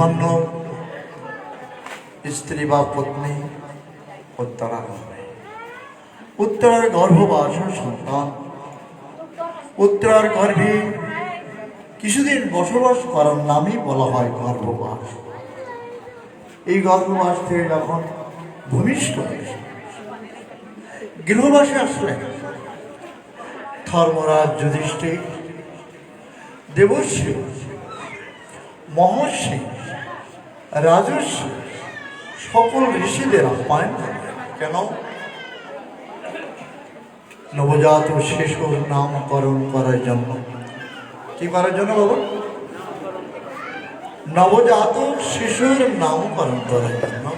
অভিমান্য স্ত্রী বা পত্নী, উত্তরা হবে উত্তরার গর্ভবাস সন্তান, উত্তরার গর্ভে কিছুদিন বসবাস করার নামই বলা হয় গর্ভবাস। এই গর্ভবাস থেকে যখন ভূমিষ্ঠ গৃহবাসে আসলেন ধর্মরাজ যুধিষ্ঠির, দেবশ্রী, মহর্ষি রাজস্বী সকল ঋষিদের আহ্বান। করলেন কেন? নবজাত শিশুর নামকরণ করার জন্য। কি করার জন্য বাবু? নবজাত শিশুর নামকরণ করার জন্য।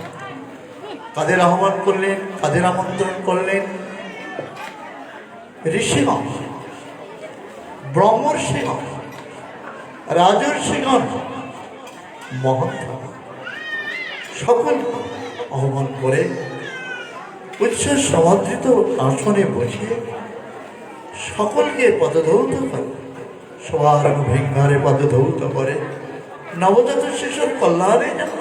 কাদের আহ্বান করলেন, কাদের আমন্ত্রণ করলেন? ঋষিগণ, ব্রহ্মর্ষিগণ, রাজর্ষিগণ মহন্ত সকল আহ্বান করে উচ্চ সমাদৃত আসনে বসিয়ে সকলকে পদধৌত করে, সবার ভেঙ্গারে পদধৌত করে, নবজাত শিশুর কল্যাণের জন্য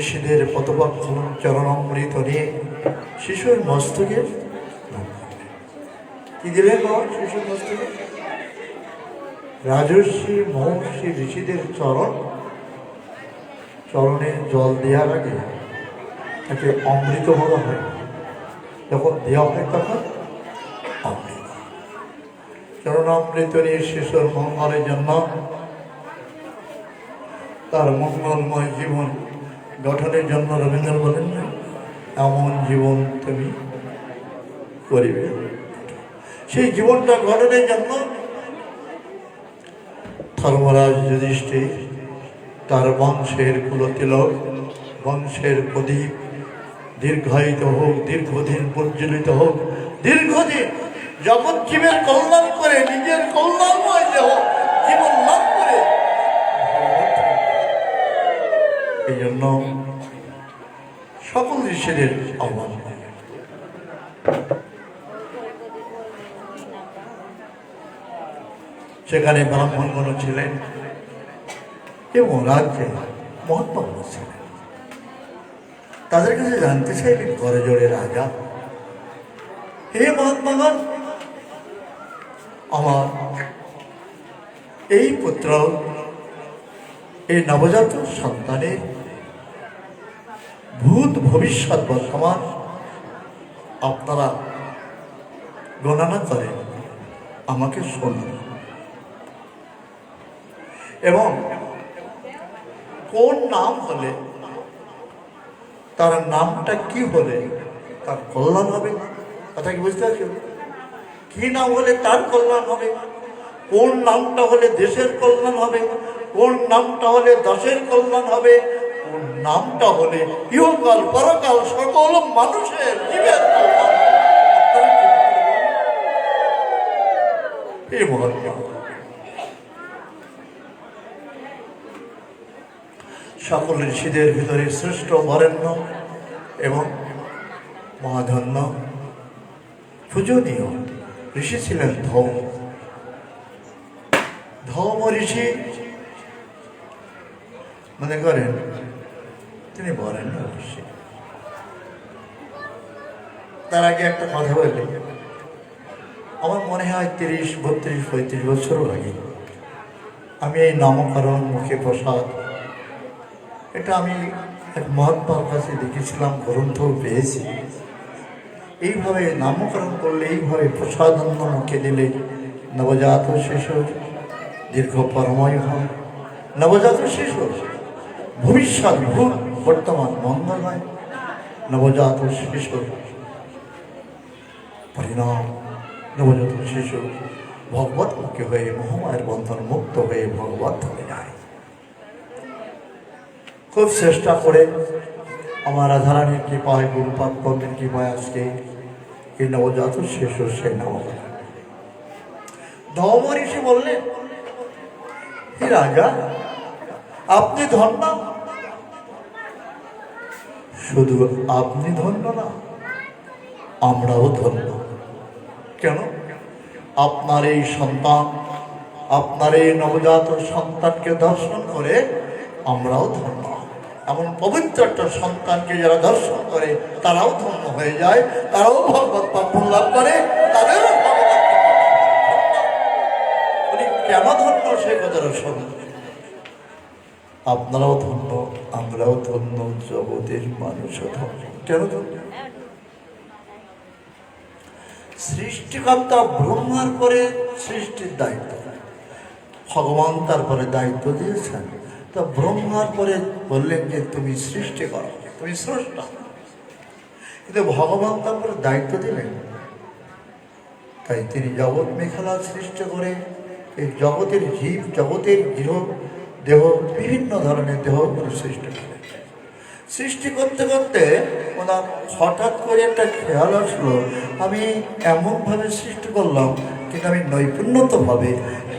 ঋষিদের পতপক্ষ চরণামৃত নিয়ে শিশুর মস্তকে কি বাবা শিশুর মস্তকে? রাজর্ষি, মহর্ষি, ঋষিদের চরণ চরণে জল দেওয়ার আগে তাকে অমৃত বলা হয়। যখন দেওয়া হয় তখন অমৃত। চরণামৃত নিয়ে শিশুর মঙ্গলের জন্য তার মঙ্গলময় জীবন গঠনের জন্য রবীন্দ্র বলেন না, এমন জীবন তুমি করিবে। সেই জীবনটা গঠনের জন্য ধর্মরাজ যুধিষ্ঠির তার বংশের কুলতিলক বংশের প্রদীপ। দীর্ঘায়িত হোক, দীর্ঘদিন প্রজ্বলিত হোক, দীর্ঘদিন জগৎ জীবের কল্যাণ করে, নিজের কল্যাণময় দেহ জীবন লাভ করে। এই জন্য সকল ঋষিদের আহ্বান সেখানে ব্রাহ্মণগণ ছিলেন। এবং রাজ্যে মহাত্মা ছিলেন। তাদের কাছে জানতে চাইলেন, ঘরে জোরে রাজা, হে মহাত্মাগণ আমার এই পুত্র, এই নবজাত সন্তানের ভূত ভবিষ্যৎ বর্তমান আপনারা গণনা করেন আমাকে শুনুন এবং কোন নাম হলে তার নামটা কি হলে তার কল্যাণ হবে? কথা কি বুঝতে পারছ কি নাম হলে তার কল্যাণ হবে? কোন নামটা হলে দেশের কল্যাণ হবে? কোন নামটা হলে দশের কল্যাণ হবে? কোন নামটা হলে ইহকাল, পরকাল সকল মানুষের জীবের কল্যাণ? এই মহাত্মা। সকল ঋষিদের ভিতরে শ্রেষ্ঠ, বরেণ্য এবং মহাধন্য। পূজনীয় ঋষি ছিলেন ধৌম। ধৌম ঋষি মনে করেন তিনি বরেণ্য ঋষি। তার আগে একটা কথা বলি। আমার মনে হয় তিরিশ, বত্রিশ, পঁয়ত্রিশ বছরও আগে আমি এই নামকরণ মুখে প্রসাদ এটা আমি এক মহাত্মার কাছে দেখেছিলাম গ্রন্থ পেয়েছি। এইভাবে নামকরণ করলে, এইভাবে প্রসাদান্ন মুখে দিলে নবজাত শিশুর দীর্ঘ পরময় হয়। নবজাত শিশু ভবিষ্যৎ ভূত বর্তমান মঙ্গল হয়। নবজাত শিশু পরিণাম। নবজাত শিশু ভগবত মুখী হয়ে মহামায়ের বন্ধন মুক্ত হয়ে ভগবত হয়ে খুব চেষ্টা করে আমার রাধারানীর কৃপায় গুরুপাত কর্মের কৃপায় আজকে এই নবজাত শিশু সে ধর্ম ঋষি বললেন, হে রাজা, আপনি ধন্য শুধু আপনি ধন্য না আমরাও ধন্য কেন? আপনার এই সন্তান, আপনার এই নবজাত সন্তানকে দর্শন করে আমরাও ধন্য। এমন পবিত্র একটা সন্তানকে যারা দর্শন করে, তারাও ধন্য হয়ে যায়, তারাও ভগবত পাপ লাভ করে, তাদেরও কেন ধন্য? সেই কথাটা আপনারাও ধন্য, আমরাও ধন্য, জগতের মানুষও ধন্য। কেন ধন্য? সৃষ্টিকর্তা ব্রহ্মার পরে সৃষ্টির দায়িত্ব। ভগবান তারপরে দায়িত্ব দিয়েছেন। তা ব্রহ্মার পরে বললেন যে, তুমি সৃষ্টি করো, তুমি স্রষ্টা। কিন্তু ভগবান তারপরে দায়িত্ব দিলেন। তাই তিনি জগৎ মেঘালা সৃষ্টি করে, এই জগতের জীব, জগতের গৃহ, দেহ, বিভিন্ন ধরনের দেহ সৃষ্টি করে সৃষ্টি করতে করতে ওনার হঠাৎ করে একটা খেয়াল আসলো, আমি এমনভাবে সৃষ্টি করলাম, কিন্তু আমি নৈপুণ্যতভাবে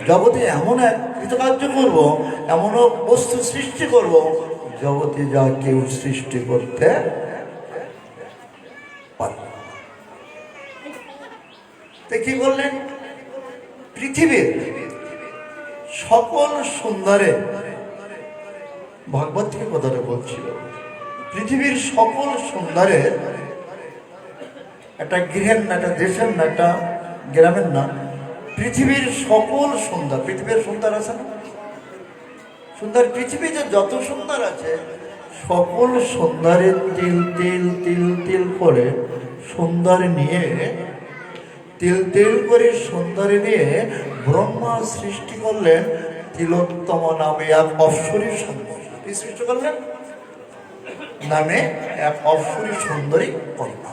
জগতে এমন এক কৃতকার্য করব, এমন বস্তু সৃষ্টি করব, জগতে যা কেউ সৃষ্টি করতে পারে কি করলেন? পৃথিবীর সকল সুন্দরে, ভগবত থেকে কথাটা বলছিল? পৃথিবীর সকল সুন্দরের একটা গৃহের না একটা দেশের না একটা গ্রামের না পৃথিবীর সকল সুন্দর, পৃথিবীর সুন্দর আছে না? সুন্দর পৃথিবীতে যত সুন্দর আছে, সকল সুন্দরের তিল তিল তিল তিল করে সুন্দর নিয়ে, তিল তিল করে সুন্দরী নিয়ে ব্রহ্মা সৃষ্টি করলেন তিলোত্তম নামে এক অপসরী সুন্দর। সৃষ্টি করলেন? নামে এক অপসরী সুন্দরী কন্যা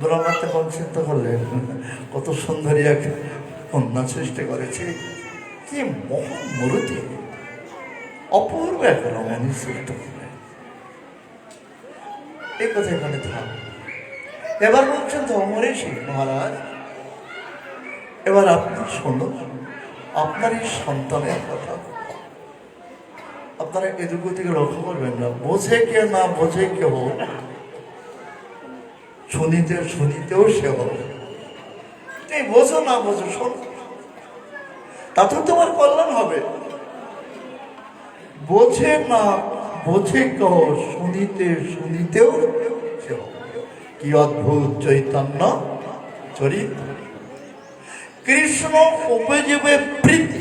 ব্রহ্মা তখন চিন্তা করলেন কত সুন্দরী এক কন্যা সৃষ্টি করেছে। কি মহান মূর্তি। অপূর্ব এক রমণী সৃষ্টি করলেন এই কথা এখানে থাক এবার বলছেন ধর্মঋষি মহারাজ, এবার আপনি শুনুন, আপনার এই সন্তানের কথা। আপনারা এদিক লক্ষ্য করবেন না। বোঝে কে না বোঝে কেউ শুনিতে, শুনিতেও সে হবে। এই বোঝো না বোঝো, শোন। তাতেও তোমার কল্যাণ হবে। বোঝে না বোঝে কেউ শুনিতে, শুনিতেও সে হবে। কি অদ্ভুত চৈতন্য চরিত্র। কৃষ্ণ উপজীবে প্রীতি।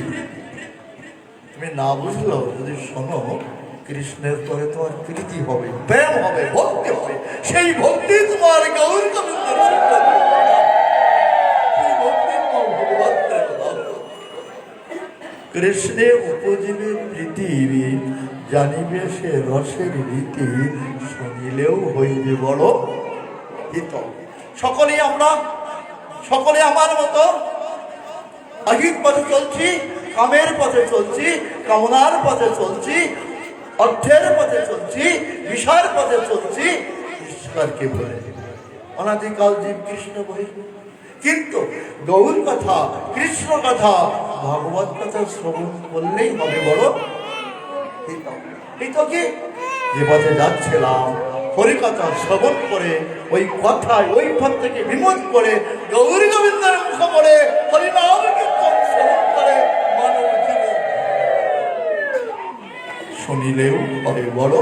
তুমি না বুঝলো যদি শোনো কৃষ্ণের পরে তোমার প্রীতি হবে, প্রেম হবে, ভক্তি হবে সেই ভক্তি তোমার গৌর। কৃষ্ণে উপজীবে পৃথিবী জানিবে সে রসের রীতি, শুনিলেও হইবে বড় হিত সকলেই আমরা, সকলে আমার মতো অহিত পথে চলছি, কামের পথে চলছি, কামনার পথে চলছি অর্থের পথে চলছি, বিষয়ের পথে চলছি ঈশ্বরকে বলে? অনাদিকাল জীব কৃষ্ণ বহি। কিন্তু গৌর কথা, কৃষ্ণ কথা, ভগবত কথা শ্রবণ করলেই হবে বড় হিত হিত কি? যে পথে যাচ্ছিলাম হরিকথা শ্রবণ করে, ওই কথায়, ওই পথ থেকে বিমোদ করে, গৌরী গোবিন্দের মুখ করে হরিনাম কীর্তন শুনিলেও হবে বড়।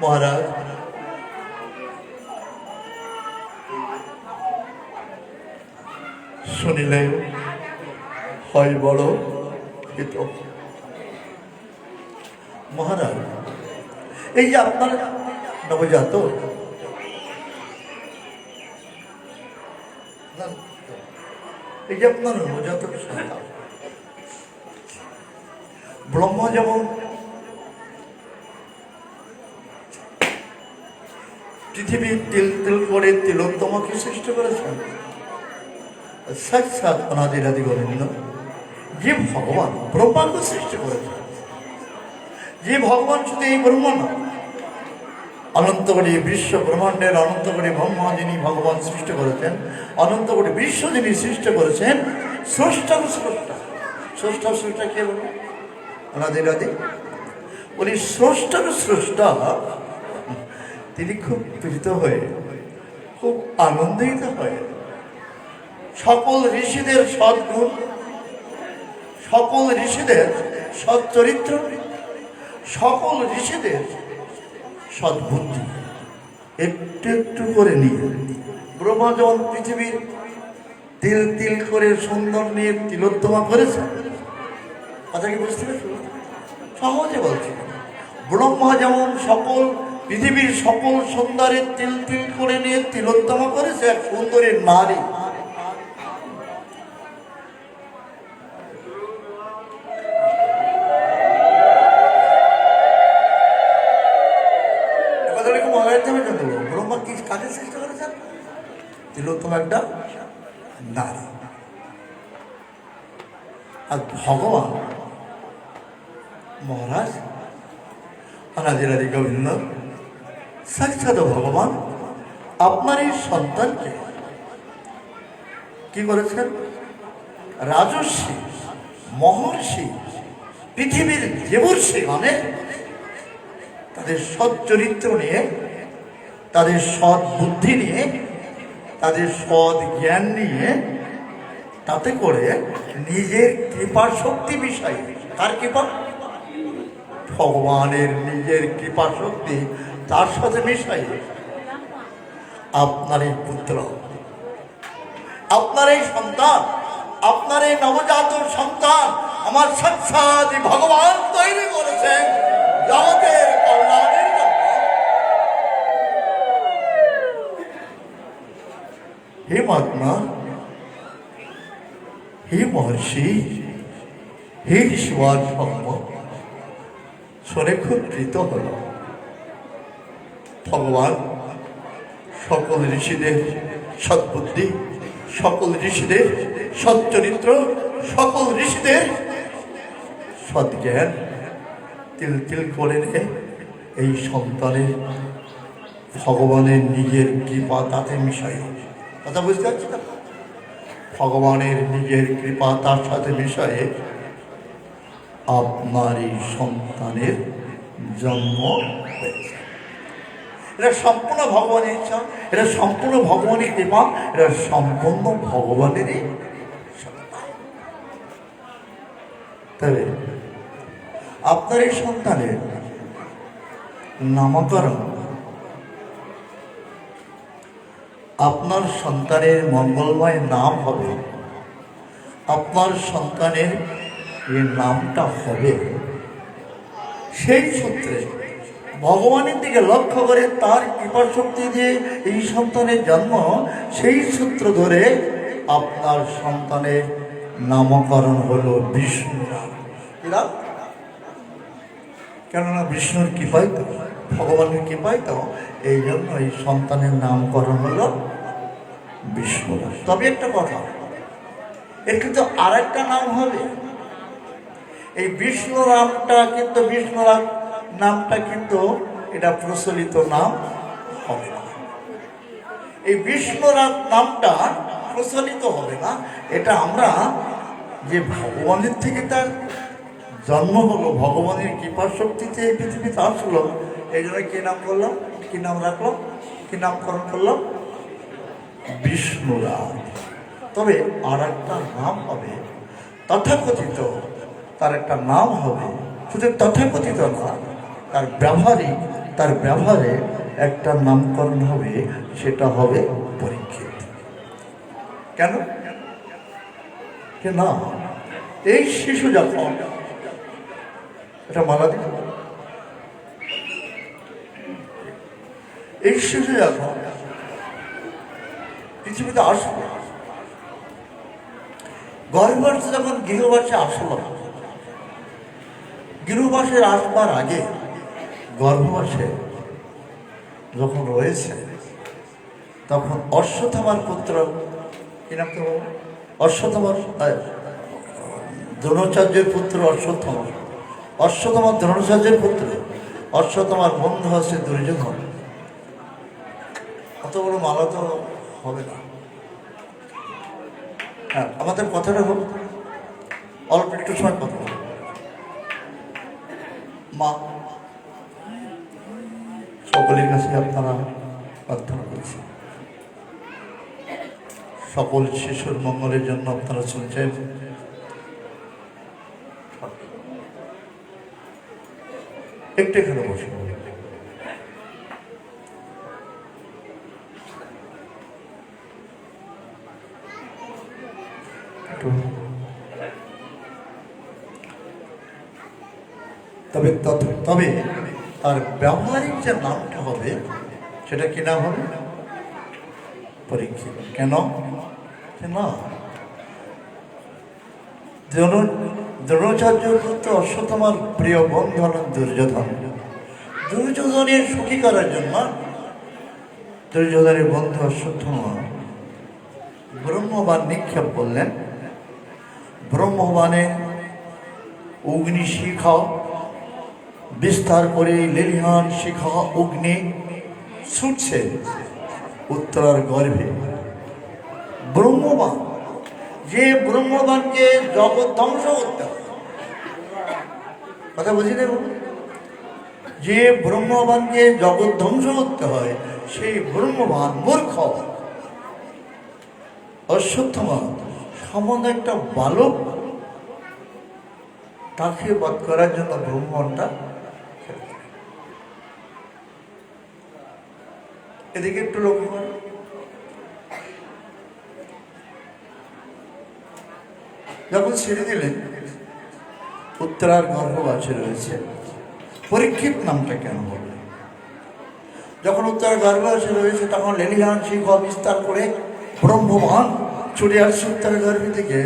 মহারাজ, শুনিলেও হয় বড় হিত। মহারাজ, এই যে আপনার নবজাত, এই যে আপনার নবজাত সন্তান ব্রহ্মা যেমন পৃথিবীর তিল তিল করে তিলোত্তমাকে সৃষ্টি করেছেন। সাক্ষাৎ অনাদিরাদি গোবিন্দ। যে ভগবান, ব্রহ্মাকে সৃষ্টি করেছেন। যে ভগবান শুধু এই ব্রহ্ম না অনন্ত কোটি বিশ্ব ব্রহ্মাণ্ডের অনন্ত কোটি ব্রহ্মা যিনি ভগবান সৃষ্টি করেছেন অনন্ত কোটি বিশ্ব যিনি সৃষ্টি করেছেন স্রষ্টা স্রষ্টা স্রষ্টা স্রষ্টা কে বলব ওনাদের আদি উনি স্রষ্টার স্রষ্টা। তিনি খুব প্রীত হয়ে, খুব আনন্দিত হয়ে, সকল ঋষিদের সদ্গুণ, সকল ঋষিদের সৎ চরিত্র সকল ঋষিদের সদ্বুদ্ধি। একটু একটু করে নিয়ে ব্রহ্মা পৃথিবীর তিল তিল করে সুন্দর নিয়ে তিলোত্তমা করেছে। কথা কি বুঝতে পেরেছ সহজে বলছি। ব্রহ্মা যেমন সকল, পৃথিবীর সকল সুন্দরের তিল তিল করে নিয়ে তিলোত্তমা করেছে এক সুন্দরী নারী। ব্রহ্মা চেষ্টা করেছেন? একটা নারী। আর ভগবান মহারাজ অনাজিরাদি গোবিন্দ সাক্ষাৎ ভগবান, আপনার এই সন্তানকে কি করেছেন? রাজস্বী মহর্ষি, পৃথিবীর দেবর্ষি মানে তাদের সৎ চরিত্র নিয়ে, তাদের সৎ বুদ্ধি নিয়ে, তাদের সৎ জ্ঞান নিয়ে, তাতে করে নিজের কৃপা শক্তি বিষয়ে কার কৃপা? ভগবানের নিজের কৃপা শক্তি তার সাথে মিশাই। আপনার এই পুত্র, আপনার এই সন্তান, আপনার এই নবজাত সন্তান আমার সাক্ষাৎ ভগবান তৈরি করেছেন জগতের কল্যাণের হে মহাত্মা, হে মহর্ষি, হে ঈশ্বর সম্মত শুনে খুব প্রীত হল। ভগবান, সকল ঋষিদের সদ্বুদ্ধি, সকল ঋষিদের সচ্চরিত্র, সকল ঋষিদের সদ্জ্ঞান তিল তিল করে এই সন্তানের ভগবানের নিজের কৃপা তাতে মিশাই। কথা বুঝতে পারছি না ভগবানের নিজের কৃপা তার সাথে মিশায়ে আপনার এই সন্তানের জন্ম হয়েছে। এটা সম্পূর্ণ ভগবানের ইচ্ছা, এটা সম্পূর্ণ ভগবানের কৃপা, এটা সম্পূর্ণ ভগবানেরই তবে আপনার এই সন্তানের নামকরণ, আপনার সন্তানের মঙ্গলময় নাম হবে, আপনার সন্তানের যে নামটা হবে। সেই সূত্রে ভগবানের দিকে লক্ষ্য করে তার কৃপা শক্তি দিয়ে এই সন্তানের জন্ম, সেই সূত্র ধরে আপনার সন্তানের নামকরণ হলো বিষ্ণু কেননা বিষ্ণুর কৃপাই তো, ভগবানের কৃপাই তো এই জন্য এই সন্তানের নামকরণ হলো বিষ্ণু তবে একটা কথা, এর কিন্তু আর একটা নাম হবে। এই বিষ্ণু নামটা কিন্তু, বিষ্ণু নাম নামটা কিন্তু এটা প্রচলিত নাম হবে না। এই বিষ্ণু নাম নামটা প্রচলিত হবে না। এটা আমরা যে ভগবানের থেকে তার জন্ম হলো, ভগবানের কৃপা শক্তিতে এই পৃথিবীতে আসলো, এই জন্য কি নাম করলাম? কি নাম রাখলাম? কি নামকরণ করলাম? বিষ্ণুরাম। তবে আর একটা নাম হবে তথাকথিত তার একটা নাম হবে, শুধু তথাকথিত না, তার ব্যবহারে তার ব্যবহারে একটা নামকরণ হবে, সেটা হবে পরীক্ষিত। কেন? যে না? এই শিশু যখন, এটা মালা দিল। এই শিশু যখন পৃথিবীতে আসলো গর্ভবাসে যখন গৃহবাসে আসলো গৃহবাসের আসবার আগে গর্ভবাসে যখন রয়েছে তখন অশ্বত্থামার পুত্র কি তো আহ, দ্রোণাচার্যের পুত্র অশ্বত্থামা অশ্বত্থামার দ্রোণাচার্যের পুত্র অশ্বত্থামার বন্ধু আছে দুর্যোধন। অত বড় মালা তো হবে না। হ্যাঁ আমাদের কথাটা হোক। অল্প একটু সময় কথা। মা সকলের কাছে আপনারা প্রার্থনা করেছেন সকল শিশুর মঙ্গলের জন্য আপনারা শুনছেন একটু এখানে বসে একটু তবে তত- তবে তার ব্যবহারিক যে নামটা হবে, সেটা কি নাম হবে? পরীক্ষিত। কেন? না। দ্রোণ- দ্রোণাচার্যর পুত্র অশ্বতমার প্রিয় বন্ধু হলেন দুর্যোধন। দুর্যোধনের সুখী করার জন্য দুর্যোধনের বন্ধু অশ্বত্থমা ব্রহ্মবান নিক্ষেপ করলেন। ব্রহ্মবানে অগ্নি শিখা বিস্তার করে লেলিহান শিখা অগ্নি ছুটছে উত্তরার গর্ভে। ব্রহ্মবান, যে ব্রহ্মবানকে জগৎ ধ্বংস করতে কথা বুঝি দেব যে ব্রহ্মবানকে জগৎ ধ্বংস করতে হয়, সেই ব্রহ্মবান মূর্খ। অশ্বত্থমা সামান্য একটা বালক, তাকে বধ করার জন্য ব্রহ্মবানটা এদিকে একটু লক্ষ্য করুন। যখন ছেড়ে দিলেন, উত্তরার গর্ভবাসে রয়েছে পরীক্ষিত নামটা কেন হলো যখন উত্তরার গর্ভবাসে রয়েছে, তখন লেলিহান সিংহ বিস্তার করে ব্রহ্মবান ছুটে আসছে উত্তরের গর্ভে থেকে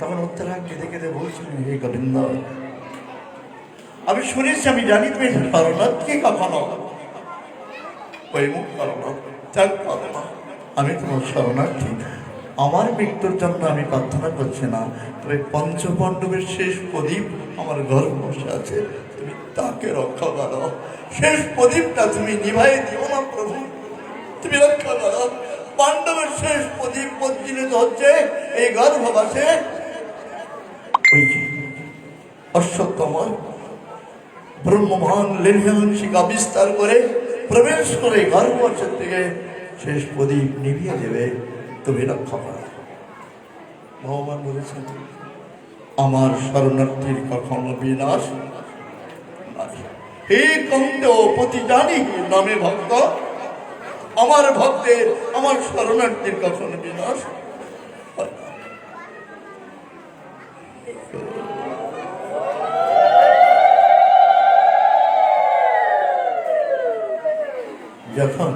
তখন উত্তরা কেঁদে কেঁদে বলছিলেন হে গোবিন্দ, আমি শুনেছি, আমি জানি তুমি কখনো করো না ত্যাগ করো না আমি তোমার শরণার্থী। আমার মৃত্যুর জন্য আমি প্রার্থনা করছি না। তবে পঞ্চপাণ্ডবের শেষ প্রদীপ আমার ঘর বসে আছে। তুমি তাকে রক্ষা করো। শেষ প্রদীপটা তুমি নিভাই দিও না, প্রভু। তুমি রক্ষা করো। পাণ্ডবের শেষ প্রদীপ পরিচালিত হচ্ছে এই গর্ভবাসে। ওই যে অশ্বত্থমা ব্রহ্মমান লেলিহান শিকা বিস্তার করে প্রবেশ করে গর্ভবর্ষের থেকে শেষ প্রদীপ নিভিয়ে দেবে, তুমি রক্ষা করো ভগবান বলেছেন, আমার শরণার্থীর কখনো বিনাশ। হে কন্দ পতি জানি নামে ভক্ত, আমার ভক্তের, আমার শরণার্থীর কখনো বিনাশ যখন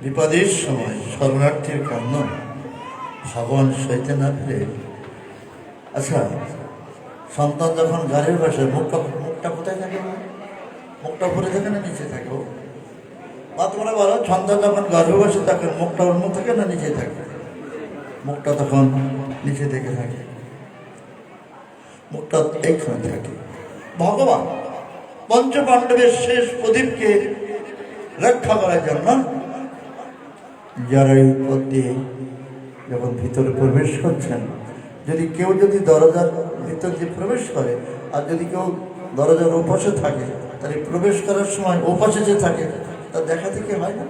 বিপদের সময় শরণার্থীর কান্ন ভগবান সইতে না পেরে আচ্ছা সন্তান যখন গাড়ির বসে মুখটা মুখটা কোথায় থাকে? মুখটা উপরে থাকে না নিচে থাকে? মা, তোমরা বলো, সন্তান যখন গর্ভে বসে থাকে, মুখটা অন্য থাকে না নিচে থাকে মুখটা তখন নিচে থেকে থাকে মুখটা এইখানে থাকে ভগবান পঞ্চপাণ্ডবের শেষ প্রদীপকে রক্ষা করার জন্য যারা এই পথ দিয়ে যখন ভিতরে প্রবেশ করছেন, যদি কেউ যদি দরজার ভিতর দিয়ে প্রবেশ করে, আর যদি কেউ দরজার ওপাশে থাকে, তাহলে প্রবেশ করার সময় ওপাশে যে থাকে, তা দেখা থেকে হয় না?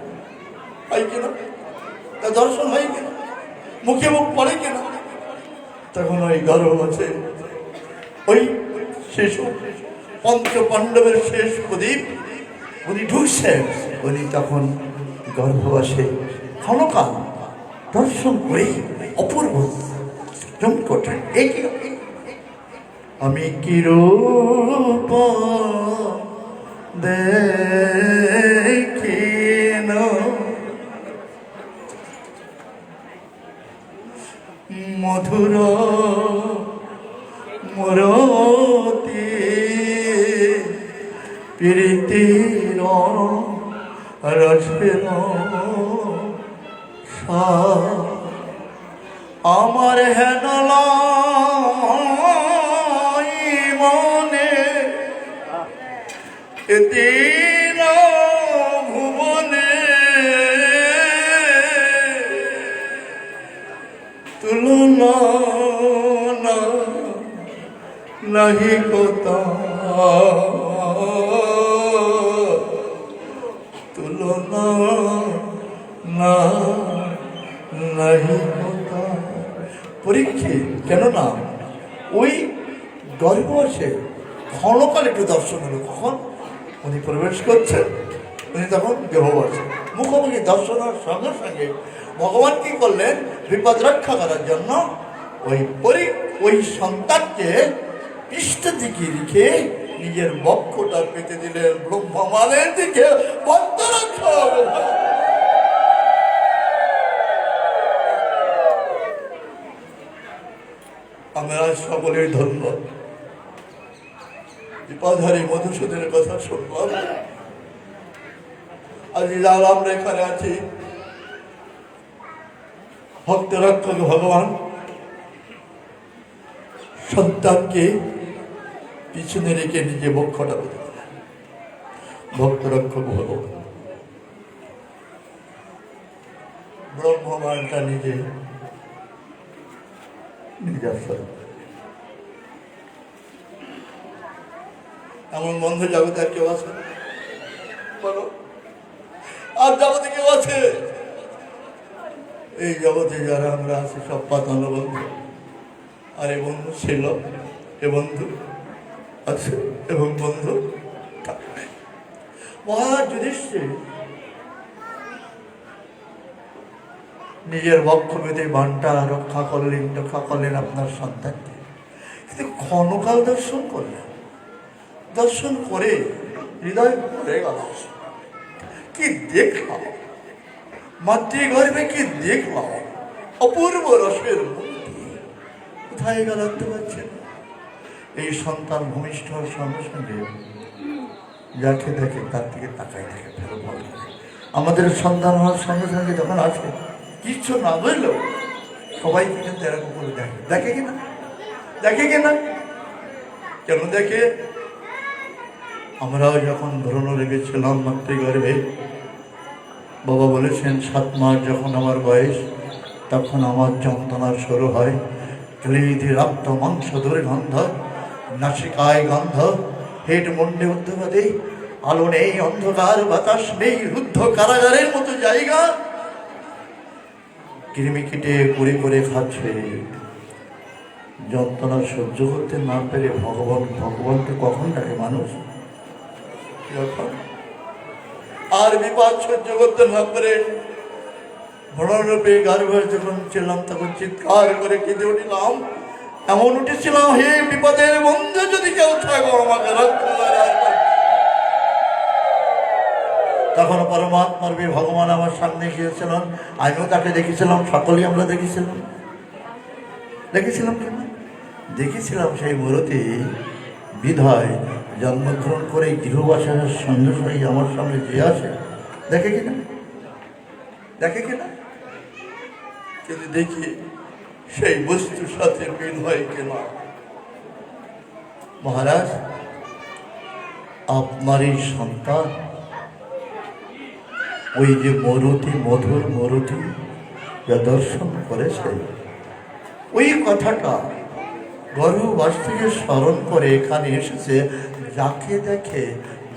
হয় কেন? তা দর্শন হয় কিনা? মুখে মুখ পড়ে কেন? তখন ওই গর্ব আছে ওই শিশু পঞ্চ পাণ্ডবের শেষ প্রদীপ, উনি ঢুকছেন। উনি তখন গর্ভবাসে ক্ষণকাল দর্শন করে অপূর্ব আমি কি রূপ দেখি মধুর মরতি প্রীতির রসের সার। আমার হেন মনে দিন ভুবনে তুলনা নাহি কোতা না মহিমতা পরীক্ষে কেন না? ওই গর্ব আছে ক্ষণকাল একটু দর্শন হলো। কখন? উনি প্রবেশ করছেন। উনি তখন গৃহবাসী মুখোমুখি দর্শন হওয়ার সঙ্গে সঙ্গে ভগবান কি করলেন? বিপদ রক্ষা করার জন্য ওই পরি, ওই সন্তানকে পৃষ্ঠ দিকে রেখে নিজের বক্ষটা পেতে দিলেন। ব্রহ্মমানের দিকে বদ্ধ রক্ষা হবে ভাই। আমরা সকলেই ধন্য। বিপদহারী মধুসূদনের কথা শুনলাম আজ যারা আমরা এখানে আছি ভক্ত রক্ষক ভগবান, সন্তানকে পিছনে রেখে নিজে বক্ষটা বেঁধে দিলেন ভক্ত রক্ষক ভগবান ব্রহ্মমানটা নিজে স্বরূপ এমন বন্ধু জগতে আর কেউ আছে? বলো। আর জগতে কেউ আছে? এই জগতে যারা আমরা আছি, সব পাতানো বন্ধু। আর এ বন্ধু ছিল এ বন্ধু আছে, এবং বন্ধু মহারাজ যুধিষ্ঠির নিজের বক্ষ বেঁধে বানটা রক্ষা করলেন রক্ষা করলেন আপনার সন্তানকে। কিন্তু ক্ষণকাল দর্শন করলেন। দর্শন করে হৃদয় ভরে গেল। কি দেখলাম মাতৃগর্ভে কি দেখলাম অপূর্ব রসের মূর্তি। কোথায় গেল আনতে পারছেন এই সন্তান ভূমিষ্ঠ সঙ্গে সঙ্গে যাকে দেখে তার দিকে তাকাই দেখে ফেরো বলে। আমাদের সন্তান হওয়ার সঙ্গে সঙ্গে যখন আসে কিচ্ছু না বুঝলেও সবাই কিন্তু এরকম করে দেখে। দেখে কিনা? দেখে কিনা? কেন দেখে? আমরাও যখন ভ্রণ লেগেছিলাম মাতৃগর্ভে, বাবা বলেছেন, সাত মাস যখন আমার বয়স, তখন আমার যন্ত্রণা শুরু হয়। ক্লেধি, রক্ত, মাংস দুর্গন্ধ নাসিকায় গন্ধ, হেট মুন্ডে উদ্ধবাদে আলো নেই, অন্ধকার, বাতাস নেই, রুদ্ধ কারাগারের মতো জায়গা। কৃমি কেটে করে করে খাচ্ছে। যন্ত্রণা সহ্য করতে না পেরে ভগবান ভগবানকে কখন ডাকে মানুষ? আর বিপদ সহ্য করতে না পারে ভ্রমণরূপে গর্ভে যখন ছিলাম, তখন চিৎকার করে কেঁদে উঠিলাম। এমন উঠেছিলাম, হে বিপদের বন্ধু, যদি কেউ থাকো আমাকে রক্ষা তখন পরমাত্মার বীর ভগবান আমার সামনে গিয়েছিলেন। আমিও তাকে দেখেছিলাম, সকলেই আমরা দেখেছিলাম। দেখেছিলাম কেন? দেখেছিলাম সেই মূরতি, বিধায় জন্মগ্রহণ করে গৃহবাসের সঙ্গে সঙ্গে আমার সামনে যে আসে দেখে কিনা দেখে কিনা কিন্তু দেখি সেই বস্তুর সাথে হয় কিনা মহারাজ আপনার এই সন্তান ওই যে মরুতি, মধুর মরুতি, যা দর্শন করেছে ওই কথাটা গর্ভবাস থেকে স্মরণ করে এখানে এসেছে। যাকে দেখে,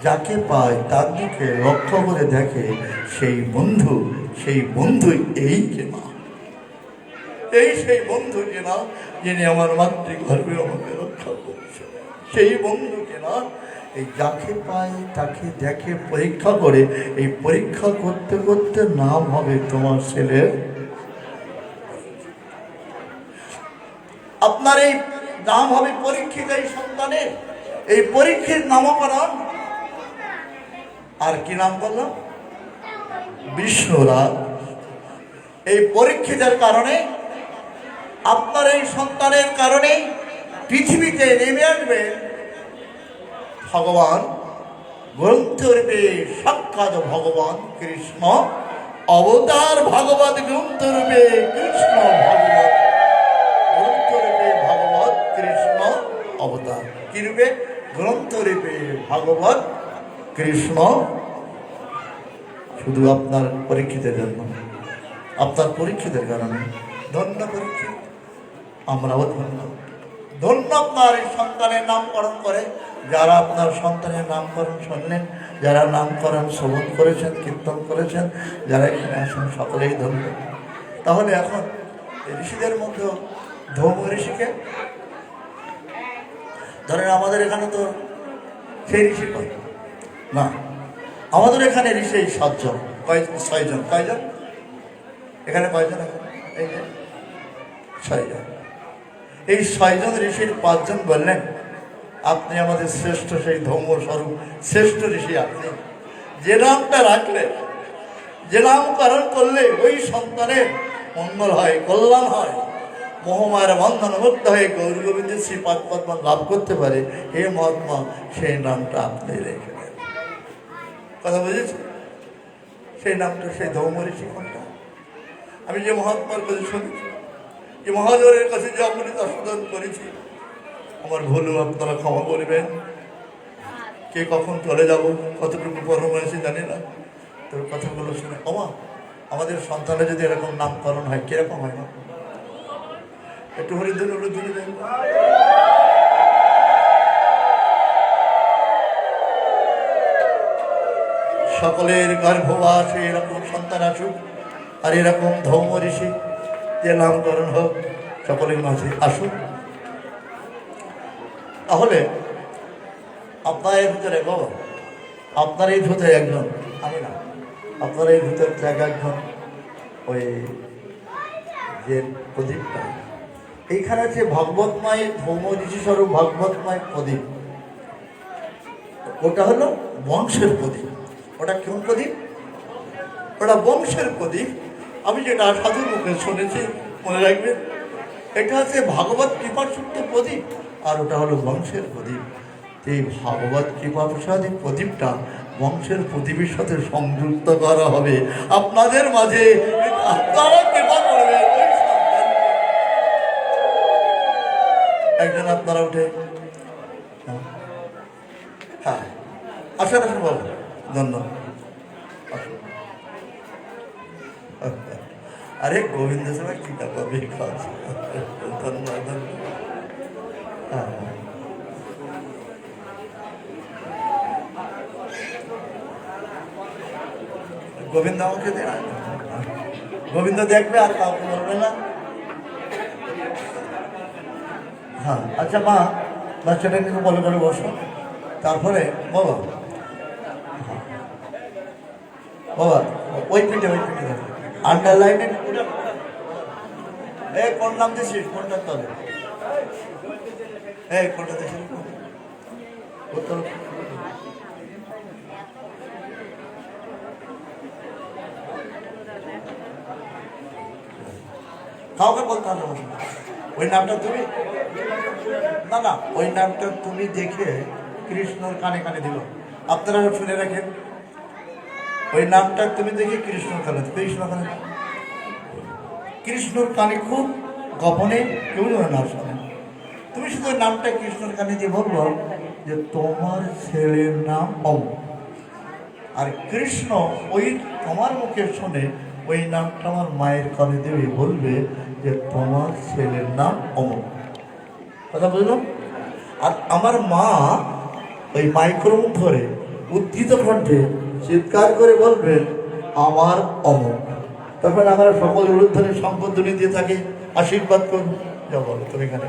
যাকে পায়, তার দিকে লক্ষ্য করে দেখে সেই বন্ধু সেই বন্ধু এই কেনা এই সেই বন্ধু যে না যিনি আমার মাতৃ মাতৃগর্ভে আমাকে রক্ষা করছে সেই বন্ধু কেনা এই যাকে পায় তাকে দেখে পরীক্ষা করে, এই পরীক্ষা করতে করতে নাম হবে তোমার ছেলের। আপনার এই নাম হবে পরীক্ষিত এই সন্তানের। এই পরীক্ষিত নামকরণ। আর কি নাম বললাম বিষ্ণুরাজ এই পরীক্ষিতের কারণে, আপনার এই সন্তানের কারণে পৃথিবীতে নেমে আসবে ভগবান, গ্রন্থরূপে সাক্ষাৎ ভগবান কৃষ্ণ, অবতার ভগবত গ্রন্থরূপে কৃষ্ণ ভগবত, গ্রন্থরূপে ভগবত কৃষ্ণ অবতার। কি রূপে গ্রন্থরূপে ভগবত কৃষ্ণ। শুধু আপনার পরীক্ষিতের জন্য। আপনার পরীক্ষিতের কারণে। ধন্য পরীক্ষিত। আমরাও ধন্য। ধন্য আপনার এই সন্তানের নামকরণ করে, যারা আপনার সন্তানের নামকরণ শুনলেন, যারা নামকরণ শ্রবণ করেছেন, কীর্তন করেছেন, যারা এখানে আসেন, সকলেই ধন্য। তাহলে এখন ঋষিদের মধ্যে ধৌম ঋষিকে, ধরেন আমাদের এখানে তো সেই ঋষি কয়? না, আমাদের এখানে ঋষি সাতজন, কয় ছয়জন, কয়জন? এখানে কয়জন? এই যে, ছয়জন। এই ছয়জন ঋষির পাঁচজন বললেন, আপনি আমাদের শ্রেষ্ঠ সেই ধর্ম স্বরূপ শ্রেষ্ঠ ঋষি আপনি। যে নামটা রাখলে, যে নাম নামকরণ করলে ওই সন্তানের মঙ্গল হয়, কল্যাণ হয়। মোহমায়ের বন্ধন মুক্ত হয়ে গৌর গোবিন্দের শ্রীপাদ পদ্ম লাভ করতে পারে। হে মহাত্মা, সেই নামটা আপনি রেখে দেন। কথা বুঝেছি সেই নামটা, সেই ধৌম ঋষি কোনটা? আমি যে মহাত্মার কাছে শুনেছি যে মহাজনের কাছে যে আপনি দর্শন করেছি, আমার ভুলও আপনারা ক্ষমা করবেন। কে কখন চলে যাব, কতটুকু আছে জানি না। তোর কথাগুলো শুনে ক্ষমা। আমাদের সন্তানের যদি এরকম নামকরণ হয়, কীরকম হয় না? একটু হরিদ্র ধরে দেন সকলের গর্ভবাসে, এরকম সন্তান আসুক, আর এরকম ধৌম ঋষি যে নামকরণ হোক, সকলের মাঝে আসুক। তাহলে, আপনার এই ভিতরে বাবা, আপনার এই ভিতরে একজন, আমি না, আপনার এই ভিতরে এক একজন ওই যে প্রদীপটা। এইখানে যে ভগবতময় ভৌম ঋষি স্বরূপ ভগবতময় প্রদীপ। ওটা হলো বংশের প্রদীপ। ওটা কেমন প্রদীপ? ওটা বংশের প্রদীপ। আমি যেটা সাধুর মুখে শুনেছি, মনে রাখবেন, এটা হচ্ছে ভাগবত কৃপাসুক্ত প্রদীপ, আর ওটা হলো বংশের প্রদীপ। এই ভাগবত কৃপা প্রসাদ এই প্রদীপটা বংশের প্রদীপের সাথে সংযুক্ত করা হবে। আপনাদের মাঝে আপনারা কৃপা সন্তানকে। একজন আপনারা উঠে। হ্যাঁ। আসেন আসেন বাবু ধন্যবাদ। আরে গোবিন্দ সেবা কি টাকা বিকাশ ধন্যবাদ। ধন্যবাদ হ্যাঁ। গোবিন্দ আমাকে গোবিন্দ দেখবে আর কাউকে বলবে না। হ্যাঁ আচ্ছা মা বাচ্চাটাকে বলে করে বসো। তারপরে বাবা হ্যাঁ। বাবা ওই পিঠে ওই পিঠে আন্ডারলাইনে এ কোন নাম দিছিস? কোনটা এই, কোনটা দিছিস? কাউকে বলতে হবে। ওই নামটা তুমি? না না, ওই নামটা তুমি দেখে কৃষ্ণর কানে কানে দিল। আপনারা শুনে রাখেন। ওই নামটা তুমি দেখি কৃষ্ণ কানে কৃষ্ণ কানে কৃষ্ণর কানে খুব গোপনে কেউ যেন না শোনে। তুমি শুধু নামটা কৃষ্ণর কানে দিয়ে বলব যে তোমার ছেলের নাম অমর আর কৃষ্ণ ওই তোমার মুখে শুনে, ওই নামটা আমার মায়ের কানে দেবে, বলবে যে তোমার ছেলের নাম অমর কথা বুঝলাম আর আমার মা ওই মাইক্রোফোন ধরে উদ্ধৃত কণ্ঠে চিৎকার করে বলবেন, আমার অমর তখন আমরা সকল উলুধ্বনি সম্পদনী দিয়ে তাকে আশীর্বাদ করুন। যা বলো তুমি এখানে।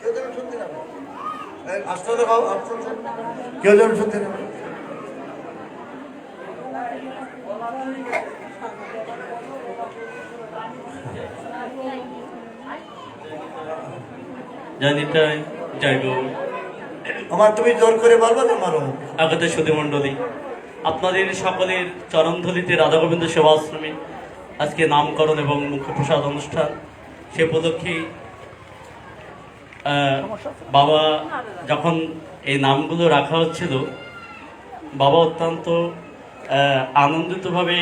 কেউ যেন শুনতে না পায়। এই, আস্তে আস্তে খাও, আস্তে আস্তে। কেউ যেন শুনতে না পায়। জয় নিতাই জয় গৌর আমার তুমি জোর করে বলব না মারো আগত সুধী মণ্ডলী আপনাদের সকলের চরণধলিতে রাধা গোবিন্দ সেবাশ্রমে আজকে নামকরণ এবং মুখ্যপ্রসাদ অনুষ্ঠান। সে উপলক্ষে বাবা যখন এই নামগুলো রাখা হচ্ছিল বাবা অত্যন্ত আনন্দিতভাবে